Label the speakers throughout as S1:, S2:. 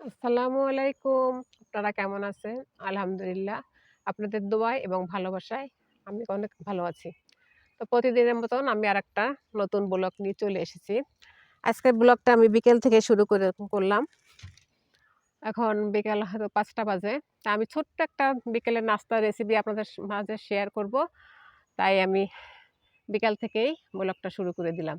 S1: আসসালামু আলাইকুম। আপনারা কেমন আছেন? আলহামদুলিল্লাহ। আপনাদের দোয়ায় এবং ভালোবাসায় আমি অনেক ভালো আছি। তো প্রতিদিনের মতন আমি আরেকটা নতুন ব্লগ নিয়ে চলে এসেছি। আজকের ব্লগটা আমি বিকেল থেকে শুরু করে করলাম। এখন বিকেল হয়তো ৫টা বাজে। তা আমি ছোট্ট একটা বিকেলের নাস্তার রেসিপি আপনাদের মাঝে শেয়ার করব। তাই আমি বিকাল থেকেই ব্লগটা শুরু করে দিলাম।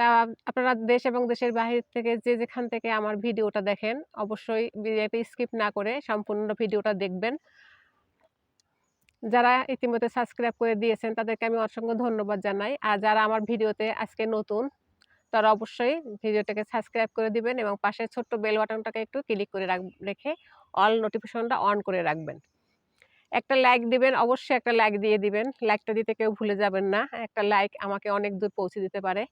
S1: তা আপনারা দেশ এবং দেশের বাহির থেকে যে যেখান থেকে আমার ভিডিওটা দেখেন অবশ্যই ভিডিওটা স্কিপ না করে সম্পূর্ণ ভিডিওটা দেখবেন। যারা ইতিমধ্যে সাবস্ক্রাইব করে দিয়েছেন তাদেরকে আমি অসংখ্য ধন্যবাদ জানাই। আর যারা আমার ভিডিওতে আজকে নতুন তারা অবশ্যই ভিডিওটাকে সাবস্ক্রাইব করে দিবেন এবং পাশে ছোট্ট বেল বাটনটাকে একটু ক্লিক করে রাখ রেখে অল নোটিফিকেশনটা অন করে রাখবেন। একটা লাইক দিবেন, অবশ্যই একটা লাইক দিয়ে দিবেন। লাইকটা দিতে কেউ ভুলে যাবেন না। একটা লাইক আমাকে অনেক দূর পৌঁছে দিতে পারে।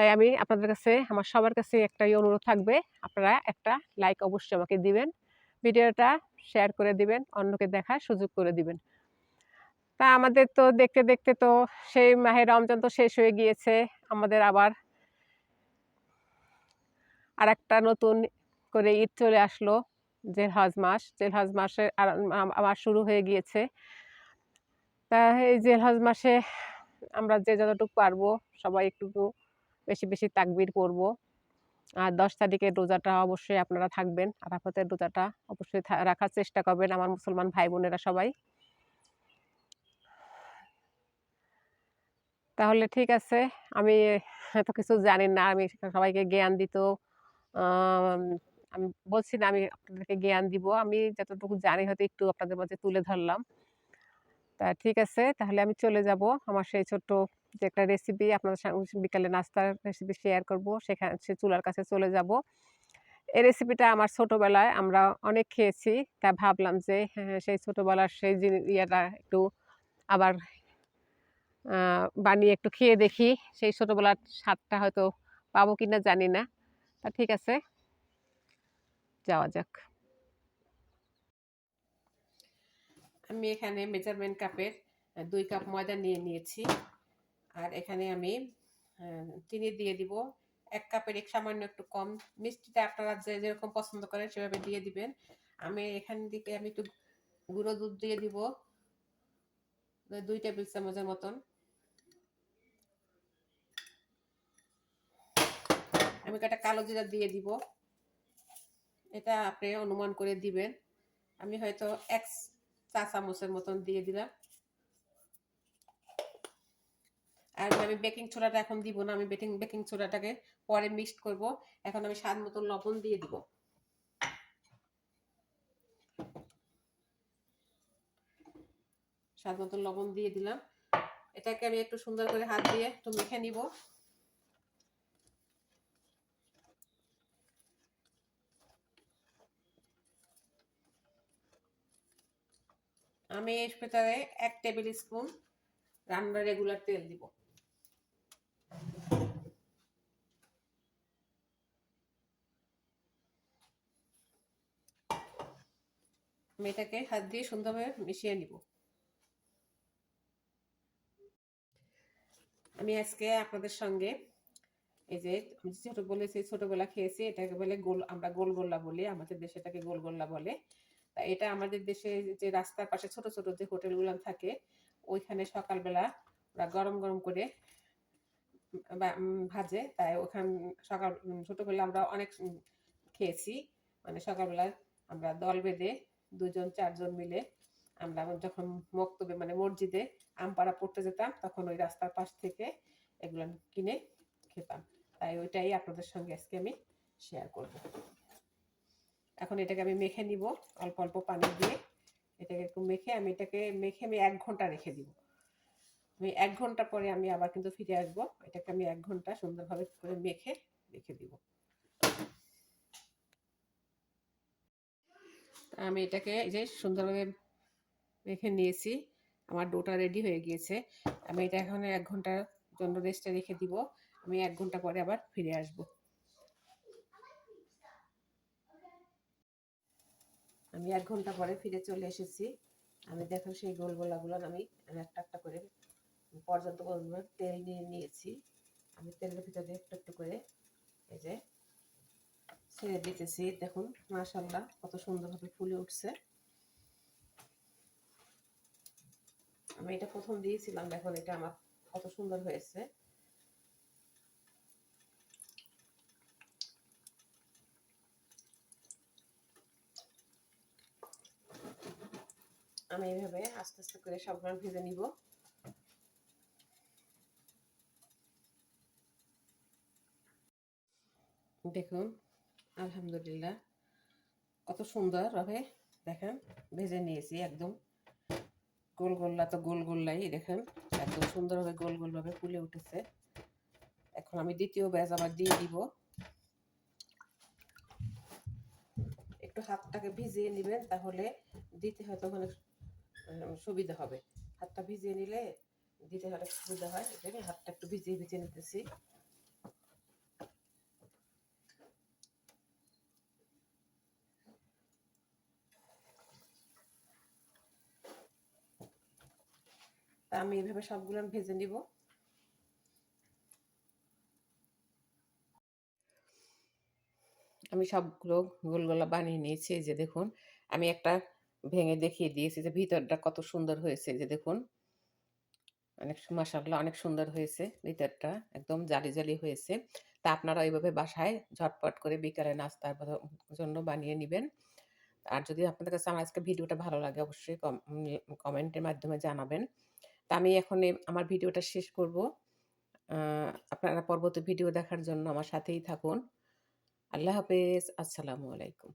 S1: তাই আমি আপনাদের কাছে আমার সবার কাছে একটাই অনুরোধ থাকবে, আপনারা একটা লাইক অবশ্যই আমাকে দিবেন। ভিডিওটা শেয়ার করে দিবেন, অন্যকে দেখার সুযোগ করে দিবেন। তা আমাদের তো দেখতে, দেখতে তো সেই মাহের রমজান তো শেষ হয়ে গিয়েছে। আমাদের আবার আরেকটা নতুন করে ঈদ চলে আসলো। জিলহজ মাস। জিলহজ মাসে আর আবার শুরু হয়ে গিয়েছে। তা এই জিলহজ মাসে আমরা যে যতটুকু পারব সবাই একটু বেশি, বেশি তাকবীর পড়ব। আর ১০ তারিখের রোজাটা অবশ্যই আপনারা থাকবেন। আরাফাতের রোজাটা অবশ্যই রাখার চেষ্টা করবেন আমার মুসলমান ভাই-বোনেরা সবাই। তাহলে ঠিক আছে। আমি এত কিছু জানি না। আমি সবাইকে জ্ঞান আম আমি বলছি না আমি আপনাদেরকে জ্ঞান দিব। আমি যতটুকু জানি হয়তো একটু আপনাদের মাঝে তুলে ধরলাম। তা ঠিক আছে। তাহলে আমি চলে যাব আমার সেই ছোট্ট যে একটা রেসিপি আপনাদের বিকালে নাস্তার রেসিপি শেয়ার করব। সেখানে সে চুলার কাছে চলে যাব। এই রেসিপিটা আমার ছোটোবেলায় আমরা অনেক খেয়েছি। তা ভাবলাম যে হ্যাঁ, সেই ছোটোবেলার সেই ইয়েটা একটু আবার বানিয়ে একটু খেয়ে দেখি। সেই ছোটোবেলার স্বাদটা হয়তো পাবো কি না জানি না। তা ঠিক আছে। যাওয়া যাক। আমি এখানে মেজারমেন্ট কাপের দুই কাপ ময়দা নিয়ে নিয়েছি। আর এখানে আমি চিনি দিয়ে দিব। এক কাপের এক সামান্য একটু কম। মিষ্টিটা আপনারা যে যেরকম পছন্দ করেন সেভাবে দিয়ে দিবেন। আমি এখান থেকে আমি একটু গুঁড়ো দুধ দিয়ে দিব। ২ টেবিল চামচের মতন। আমি একটা কালো জিরা দিয়ে দিব। এটা আপনি অনুমান করে দিবেন। আমি হয়তো ১ চা চামচের মতন দিয়ে দিলাম। আর আমি বেকিং সোডাটা এখন দিব না। আমি বেকিং বেকিং সোডাটাকে পরে মিক্সড করব। এখন আমি স্বাদ মতো লবণ দিয়ে দিব। স্বাদ মতো লবণ দিয়ে দিলাম। এটাকে আমি একটু সুন্দর করে হাত দিয়ে একটু মেখে নিব। আমি এর ভেতরে ১ টেবিল স্পুন রান্নার রেগুলার তেল দিব। আমি এটাকে হাত দিয়ে সুন্দরভাবে মিশিয়ে নিব। আমি আজকে আপনাদের সঙ্গে এই যে আমি ছোট বলেছি ছোটবেলা খেয়েছি এটাকে বলে গোল আমরা গোলগোল্লা বলি। আমাদের দেশে এটাকে গোলগোল্লা বলে। তা এটা আমাদের দেশে যে রাস্তার পাশে ছোট, ছোট যে হোটেলগুলো থাকে ওইখানে সকালবেলা ওরা গরম, গরম করে ভাজে। তাই ওখান সকাল ছোটবেলায় আমরা অনেক খেয়েছি। মানে সকালবেলা আমরা দল বেঁধে ২ জন ৪ জন মিলে আমরা যখন মক্তবে মানে মসজিদে আমপাড়া পড়তে যেতাম তখন ওই রাস্তার পাশ থেকে এগুলো কিনে খেতাম। তাই ওইটাই আপনাদের সঙ্গে আজকে আমি শেয়ার করব। এখন এটাকে আমি মেখে নিব অল্প, অল্প পানি দিয়ে। এটাকে একটু মেখে আমি এটাকে মেখে আমি এক ঘণ্টা রেখে দিব। আমি এক ঘণ্টা পরে আমি আবার কিন্তু ফিরে আসব। এটাকে আমি এক ঘণ্টা সুন্দরভাবে করে মেখে রেখে দিব। আমি এটাকে এই যে সুন্দরভাবে মেখে নিয়েছি। আমার ডোটা রেডি হয়ে গিয়েছে। আমি এটা এখন এক ঘণ্টার জন্য রেস্টে রেখে দিব। আমি এক ঘণ্টা পরে আবার ফিরে আসব। আমি এক ঘণ্টা পরে ফিরে চলে এসেছি। আমি দেখো সেই গোলগোলাগুলো আমি একটা, একটা করে পরিমাণ তেল নিয়ে নিয়েছি। আমি তেলের ভিতরে একটু, একটু করে এই যে ছেড়ে দিতেছি, দেখুন মাশাল্লাহ কত সুন্দরভাবে ফুলে উঠছে। আমি এটা প্রথম দিয়েছিলাম দেখুন এটা আমার কত সুন্দর হয়েছে। আমি এইভাবে আস্তে আস্তে করে সবগুলো ভেজে নিব। দেখুন আলহামদুলিল্লাহ। কত সুন্দর হবে দেখেন, ভেজে নিয়েছি একদম। গোল গোল্লা তো গোল গোল্লাই, দেখেন। একদম সুন্দরভাবে গোল গোলভাবে ফুলে উঠেছে। এখন আমি দ্বিতীয় ব্যাচ আবার দিয়ে দিব। একটু হাতটাকে ভিজিয়ে নেবেন, তাহলে দিতে হয়তো ওখানে সুবিধা হবে। হাতটা ভিজিয়ে নিলে দিতে হলে সুবিধা হয়। হাতটা একটু ভিজিয়ে ভিজিয়ে নিতেছি। আমি এইভাবে সবগুলো ভেজে নিব। আমি সবগুলো গোলগোলা বানিয়ে নিয়েছি যে দেখুন। আমি একটা ভেঙে দেখিয়ে দিয়েছি যে ভিতরটা কত সুন্দর হয়েছে যে দেখুন। অনেক মাসাল্লাহ অনেক সুন্দর হয়েছে, ভিতরটা একদম জালি জালি হয়েছে। তা আপনারা এইভাবে বাসায় ঝটপট করে বিকালে নাস্তার জন্য বানিয়ে নেবেন। আর যদি আপনাদের কাছে আমার আজকে ভিডিওটা ভালো লাগে, অবশ্যই কমেন্টের মাধ্যমে জানাবেন। তা আমি এখন আমার ভিডিওটা শেষ করব। আপনারা পরবর্তী ভিডিও দেখার জন্য আমার সাথেই থাকুন। আল্লাহ হাফেজ। আসসালামু আলাইকুম।